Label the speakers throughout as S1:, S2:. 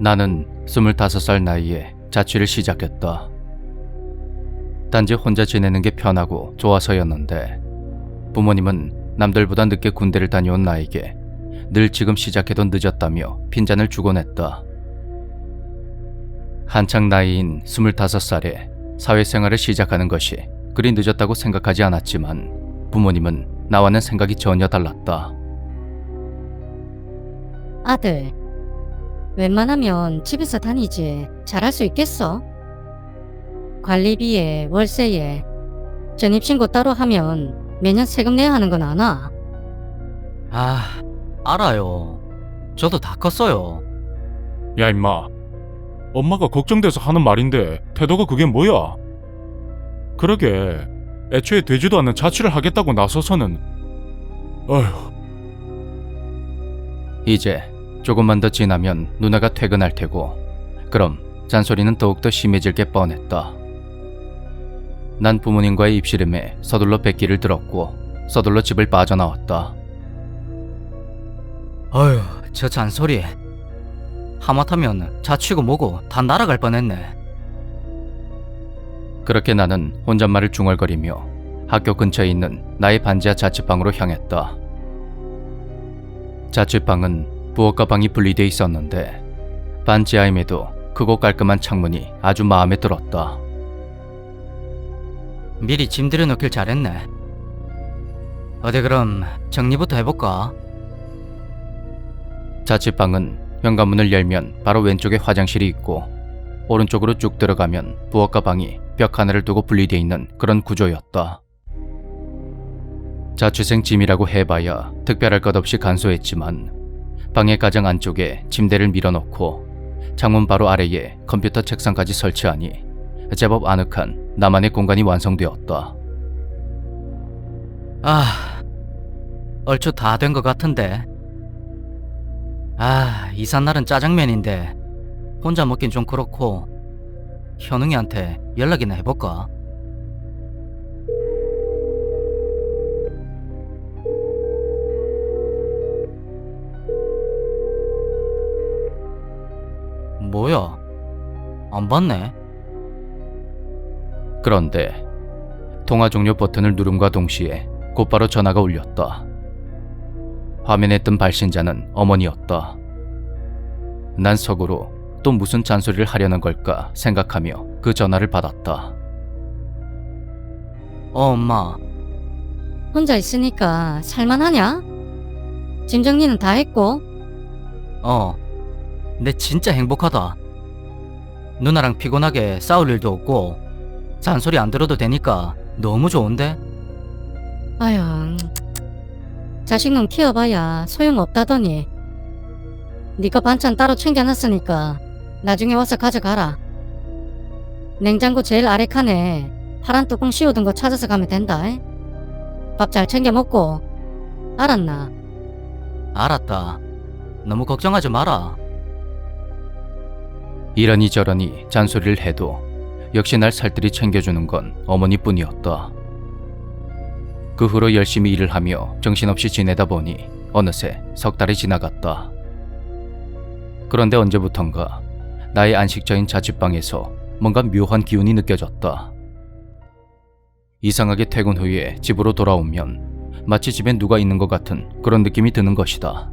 S1: 나는 25살 나이에 자취를 시작했다. 단지 혼자 지내는 게 편하고 좋아서였는데 부모님은 남들보다 늦게 군대를 다녀온 나에게 늘 지금 시작해도 늦었다며 핀잔을 주곤 했다. 한창 나이인 25살에 사회생활을 시작하는 것이 그리 늦었다고 생각하지 않았지만 부모님은 나와는 생각이 전혀 달랐다.
S2: 아들, 웬만하면 집에서 다니지 잘할 수 있겠어? 관리비에 월세에 전입신고 따로 하면 매년 세금 내야 하는 건 아나?
S3: 아, 알아요. 저도 다 컸어요.
S4: 야 임마 엄마가 걱정돼서 하는 말인데 태도가 그게 뭐야 그러게 애초에 되지도 않는 자취를 하겠다고 나서서는 어휴
S1: 이제 조금만 더 지나면 누나가 퇴근할 테고 그럼 잔소리는 더욱더 심해질 게 뻔했다. 난 부모님과의 입씨름에 서둘러 백기를 들었고 서둘러 집을 빠져나왔다.
S3: 어휴, 저 잔소리. 하마터면 자취고 뭐고 다 날아갈 뻔했네.
S1: 그렇게 나는 혼잣말을 중얼거리며 학교 근처에 있는 나의 반지하 자취방으로 향했다. 자취방은 부엌과 방이 분리돼 있었는데 반지하임에도 크고 깔끔한 창문이 아주 마음에 들었다.
S3: 미리 짐 들여놓길 잘했네. 어디 그럼 정리부터 해볼까?
S1: 자취방은 현관문을 열면 바로 왼쪽에 화장실이 있고 오른쪽으로 쭉 들어가면 부엌과 방이 벽 하나를 두고 분리되어 있는 그런 구조였다. 자취생 짐이라고 해봐야 특별할 것 없이 간소했지만 방의 가장 안쪽에 침대를 밀어넣고 창문 바로 아래에 컴퓨터 책상까지 설치하니 제법 아늑한 나만의 공간이 완성되었다.
S3: 아, 얼추 다 된 것 같은데. 아, 이삿날은 짜장면인데 혼자 먹긴 좀 그렇고 현웅이한테 연락이나 해볼까? 뭐야? 안 받네?
S1: 그런데 통화 종료 버튼을 누름과 동시에 곧바로 전화가 울렸다. 화면에 뜬 발신자는 어머니였다. 난 속으로 또 무슨 잔소리를 하려는 걸까 생각하며 그 전화를 받았다.
S3: 어, 엄마.
S2: 혼자 있으니까 살만하냐? 짐 정리는 다 했고
S3: 어, 내 진짜 행복하다. 누나랑 피곤하게 싸울 일도 없고 잔소리 안 들어도 되니까 너무 좋은데?
S2: 아휴 자식놈 키워봐야 소용없다더니 네가 반찬 따로 챙겨놨으니까 나중에 와서 가져가라 냉장고 제일 아래 칸에 파란 뚜껑 씌워둔 거 찾아서 가면 된다 밥 잘 챙겨 먹고 알았나?
S3: 알았다. 너무 걱정하지 마라.
S1: 이러니 저러니 잔소리를 해도 역시 날 살뜰히 챙겨주는 건 어머니뿐이었다. 그 후로 열심히 일을 하며 정신없이 지내다 보니 어느새 석 달이 지나갔다. 그런데 언제부턴가 나의 안식처인 자취방에서 뭔가 묘한 기운이 느껴졌다. 이상하게 퇴근 후에 집으로 돌아오면 마치 집에 누가 있는 것 같은 그런 느낌이 드는 것이다.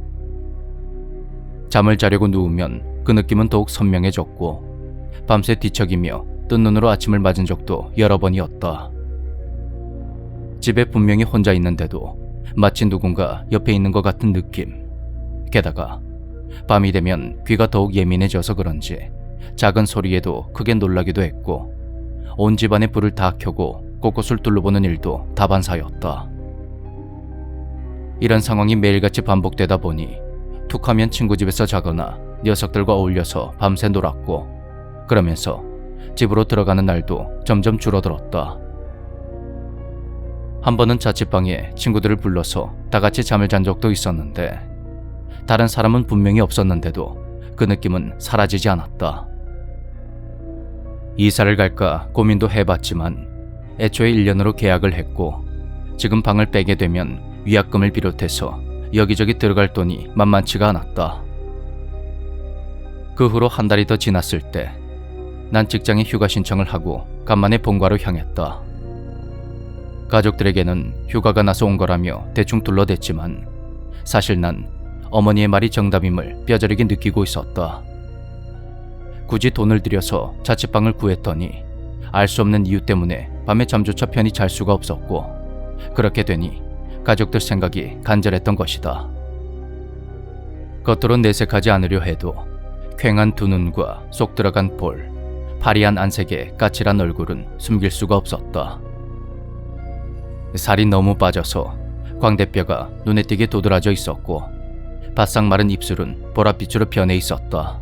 S1: 잠을 자려고 누우면 그 느낌은 더욱 선명해졌고 밤새 뒤척이며 뜬 눈으로 아침을 맞은 적도 여러 번이었다. 집에 분명히 혼자 있는데도 마치 누군가 옆에 있는 것 같은 느낌. 게다가 밤이 되면 귀가 더욱 예민해져서 그런지 작은 소리에도 크게 놀라기도 했고 온 집안의 불을 다 켜고 곳곳을 둘러보는 일도 다반사였다. 이런 상황이 매일같이 반복되다 보니 툭하면 친구 집에서 자거나 녀석들과 어울려서 밤새 놀았고 그러면서 집으로 들어가는 날도 점점 줄어들었다. 한 번은 자취방에 친구들을 불러서 다 같이 잠을 잔 적도 있었는데 다른 사람은 분명히 없었는데도 그 느낌은 사라지지 않았다. 이사를 갈까 고민도 해봤지만 애초에 1년으로 계약을 했고 지금 방을 빼게 되면 위약금을 비롯해서 여기저기 들어갈 돈이 만만치가 않았다. 그 후로 한 달이 더 지났을 때, 난 직장에 휴가 신청을 하고 간만에 본가로 향했다. 가족들에게는 휴가가 나서 온 거라며 대충 둘러댔지만 사실 난 어머니의 말이 정답임을 뼈저리게 느끼고 있었다. 굳이 돈을 들여서 자취방을 구했더니 알 수 없는 이유 때문에 밤에 잠조차 편히 잘 수가 없었고 그렇게 되니 가족들 생각이 간절했던 것이다. 겉으로 내색하지 않으려 해도 퀭한 두 눈과 쏙 들어간 볼, 파리한 안색에 까칠한 얼굴은 숨길 수가 없었다. 살이 너무 빠져서 광대뼈가 눈에 띄게 도드라져 있었고 바싹 마른 입술은 보랏빛으로 변해 있었다.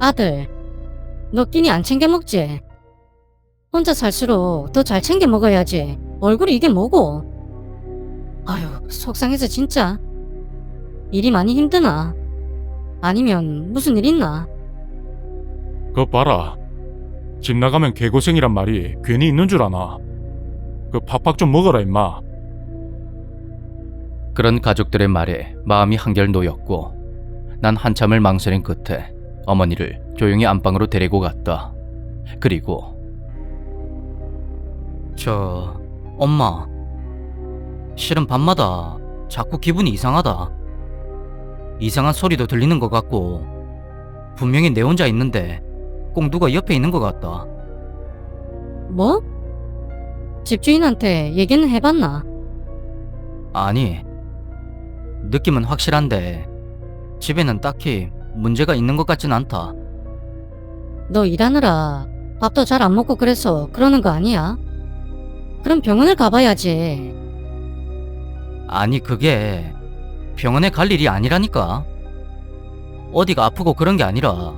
S2: 아들, 너 끼니 안 챙겨 먹지? 혼자 살수록 더 잘 챙겨 먹어야지. 얼굴이 이게 뭐고? 아유, 속상해서 진짜. 일이 많이 힘드나? 아니면 무슨 일 있나?
S4: 그거 봐라. 집 나가면 개고생이란 말이 괜히 있는 줄 아나. 그 팍팍 좀 먹어라 임마.
S1: 그런 가족들의 말에 마음이 한결 놓였고 난 한참을 망설인 끝에 어머니를 조용히 안방으로 데리고 갔다. 그리고
S3: 저 엄마 실은 밤마다 자꾸 기분이 이상하다. 이상한 소리도 들리는 것 같고 분명히 내 혼자 있는데 꼭 누가 옆에 있는 것 같다.
S2: 뭐? 집주인한테 얘기는 해봤나?
S3: 아니 느낌은 확실한데 집에는 딱히 문제가 있는 것 같진 않다.
S2: 너 일하느라 밥도 잘 안 먹고 그래서 그러는 거 아니야? 그럼 병원을 가봐야지.
S3: 아니 그게 병원에 갈 일이 아니라니까. 어디가 아프고 그런 게 아니라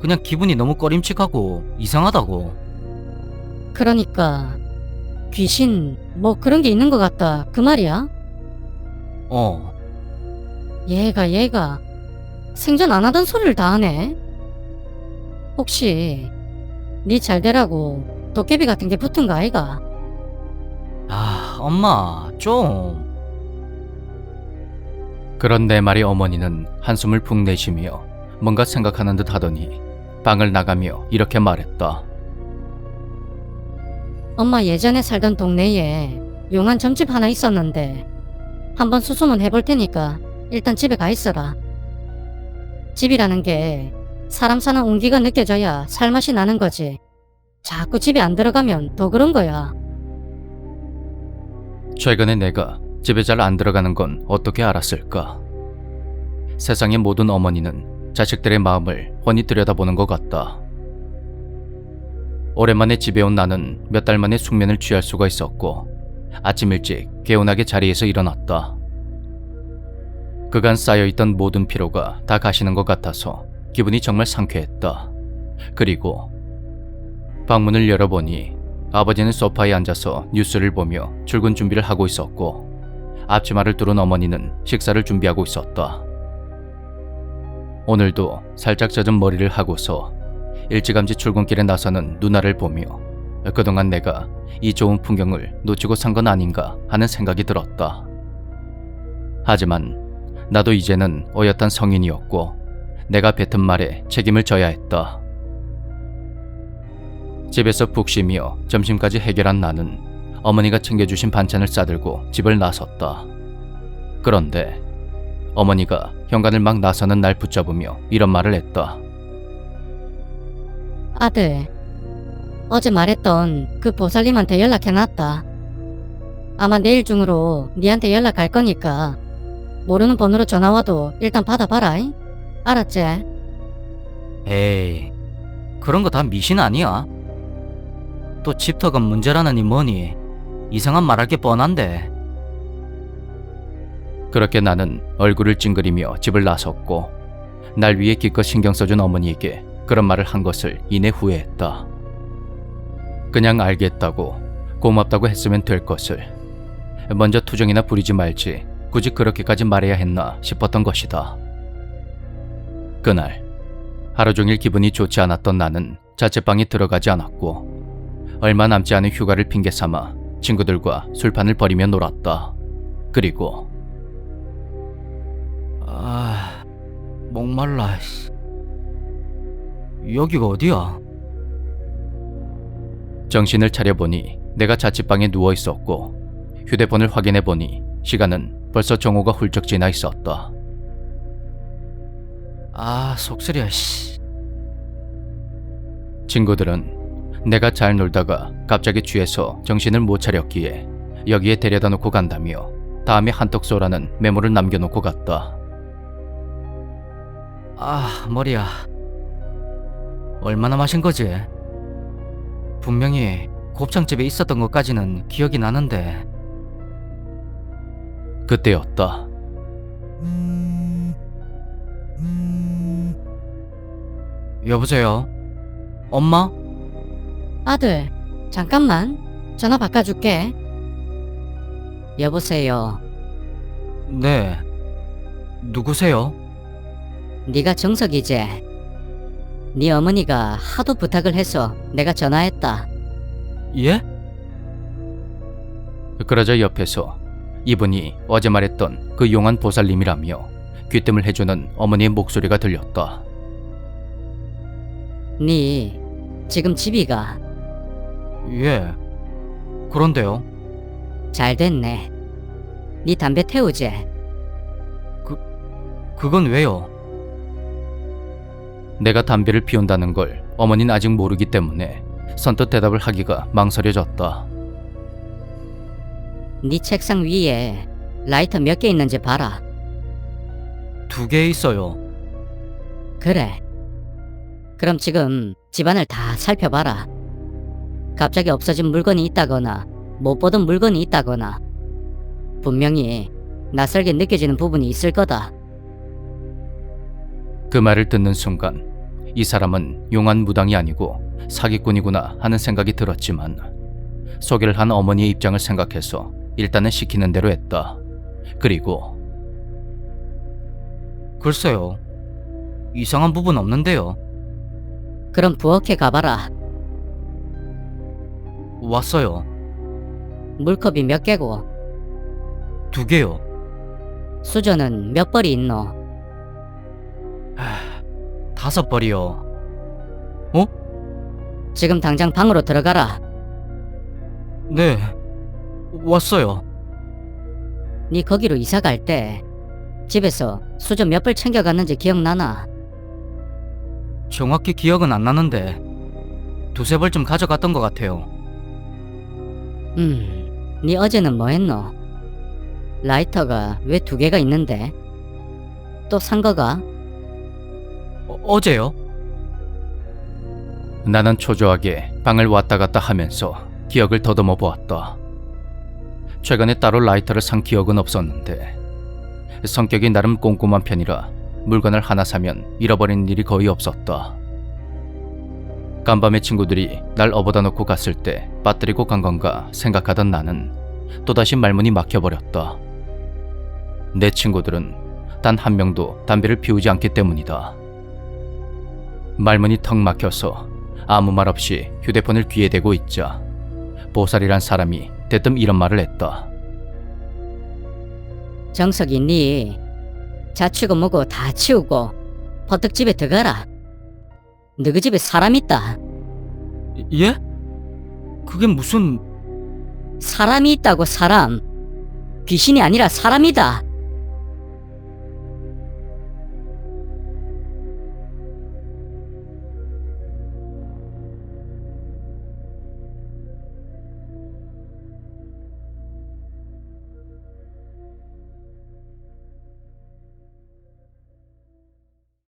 S3: 그냥 기분이 너무 꺼림칙하고 이상하다고.
S2: 그러니까 귀신 뭐 그런 게 있는 것 같다 그 말이야?
S3: 어,
S2: 얘가 얘가 생전 안 하던 소리를 다 하네. 혹시 네 잘되라고 도깨비 같은 게 붙은 거 아이가?
S3: 아 엄마 좀.
S1: 그런 내 말에 어머니는 한숨을 푹 내쉬며 뭔가 생각하는 듯 하더니 방을 나가며 이렇게 말했다.
S2: 엄마 예전에 살던 동네에 용한 점집 하나 있었는데 한번 수소문 해볼 테니까 일단 집에 가 있어라. 집이라는 게 사람 사는 온기가 느껴져야 살맛이 나는 거지. 자꾸 집에 안 들어가면 더 그런 거야.
S1: 최근에 내가 집에 잘 안 들어가는 건 어떻게 알았을까? 세상의 모든 어머니는 자식들의 마음을 훤히 들여다보는 것 같다. 오랜만에 집에 온 나는 몇 달 만에 숙면을 취할 수가 있었고 아침 일찍 개운하게 자리에서 일어났다. 그간 쌓여있던 모든 피로가 다 가시는 것 같아서 기분이 정말 상쾌했다. 그리고 방문을 열어보니 아버지는 소파에 앉아서 뉴스를 보며 출근 준비를 하고 있었고 앞치마를 두른 어머니는 식사를 준비하고 있었다. 오늘도 살짝 젖은 머리를 하고서 일찌감치 출근길에 나서는 누나를 보며 그동안 내가 이 좋은 풍경을 놓치고 산 건 아닌가 하는 생각이 들었다. 하지만 나도 이제는 어엿한 성인이었고 내가 뱉은 말에 책임을 져야 했다. 집에서 푹 쉬며 점심까지 해결한 나는 어머니가 챙겨주신 반찬을 싸들고 집을 나섰다. 그런데 어머니가 현관을 막 나서는 날 붙잡으며 이런 말을 했다.
S2: 아들, 어제 말했던 그 보살님한테 연락해놨다. 아마 내일 중으로 니한테 연락 갈 거니까 모르는 번호로 전화 와도 일단 받아봐라. 잉? 알았지?
S3: 에이 그런 거 다 미신 아니야? 또 집터가 문제라느니 뭐니 이상한 말할 게 뻔한데
S1: 그렇게 나는 얼굴을 찡그리며 집을 나섰고 날 위해 기껏 신경 써준 어머니에게 그런 말을 한 것을 이내 후회했다. 그냥 알겠다고 고맙다고 했으면 될 것을 먼저 투정이나 부리지 말지 굳이 그렇게까지 말해야 했나 싶었던 것이다. 그날 하루 종일 기분이 좋지 않았던 나는 자취방에 들어가지 않았고 얼마 남지 않은 휴가를 핑계 삼아 친구들과 술판을 벌이며 놀았다. 그리고
S3: 아 목말라. 씨. 여기가 어디야?
S1: 정신을 차려보니 내가 자취방에 누워 있었고 휴대폰을 확인해 보니 시간은 벌써 정오가 훌쩍 지나 있었다.
S3: 아, 속쓰려, 씨.
S1: 친구들은 내가 잘 놀다가 갑자기 취해서 정신을 못 차렸기에 여기에 데려다 놓고 간다며 다음에 한턱 쏘라는 메모를 남겨놓고 갔다.
S3: 아, 머리야. 얼마나 마신 거지? 분명히 곱창집에 있었던 것까지는 기억이 나는데.
S1: 그때였다.
S3: 여보세요? 엄마?
S5: 아들, 잠깐만. 전화 바꿔줄게. 여보세요.
S3: 네. 누구세요?
S5: 네가 정석이지? 네 어머니가 하도 부탁을 해서 내가 전화했다.
S3: 예?
S1: 그러자 옆에서 이분이 어제 말했던 그 용한 보살님이라며 귀뜸을 해주는 어머니의 목소리가 들렸다.
S5: 네 지금 집이 가
S3: 예. 그런데요?
S5: 잘 됐네. 네 담배 태우지?
S3: 그건 왜요?
S1: 내가 담배를 피운다는 걸 어머니는 아직 모르기 때문에 선뜻 대답을 하기가 망설여졌다.
S5: 네 책상 위에 라이터 몇 개 있는지 봐라.
S3: 두 개 있어요.
S5: 그래. 그럼 지금 집안을 다 살펴봐라. 갑자기 없어진 물건이 있다거나 못 보던 물건이 있다거나 분명히 낯설게 느껴지는 부분이 있을 거다.
S1: 그 말을 듣는 순간 이 사람은 용한 무당이 아니고 사기꾼이구나 하는 생각이 들었지만 소개를 한 어머니의 입장을 생각해서 일단은 시키는 대로 했다. 그리고
S3: 글쎄요. 이상한 부분 없는데요.
S5: 그럼 부엌에 가봐라.
S3: 왔어요.
S5: 물컵이 몇 개고
S3: 두 개요.
S5: 수저는 몇 벌이 있노?
S3: 다섯 벌이요.
S5: 지금 당장 방으로 들어가라.
S3: 네. 왔어요.
S5: 네 거기로 이사 갈 때 집에서 수저 몇 벌 챙겨갔는지 기억나나?
S3: 정확히 기억은 안 나는데 두세 벌쯤 가져갔던 것 같아요.
S5: 음, 네 어제는 뭐 했노? 라이터가 왜 두 개가 있는데? 또 산 거가?
S3: 어, 어제요?
S1: 나는 초조하게 방을 왔다 갔다 하면서 기억을 더듬어 보았다. 최근에 따로 라이터를 산 기억은 없었는데 성격이 나름 꼼꼼한 편이라 물건을 하나 사면 잃어버리는 일이 거의 없었다. 간밤에 친구들이 날 업어다 놓고 갔을 때 빠뜨리고 간 건가 생각하던 나는 또다시 말문이 막혀버렸다. 내 친구들은 단 한 명도 담배를 피우지 않기 때문이다. 말문이 턱 막혀서 아무 말 없이 휴대폰을 귀에 대고 있자 보살이란 사람이 대뜸 이런 말을 했다.
S5: 정석이 네 자취고 뭐고 다 치우고 버뜩 집에 들어가라. 너희 집에 사람 있다.
S3: 예? 그게 무슨
S5: 사람이 있다고 사람. 귀신이 아니라 사람이다.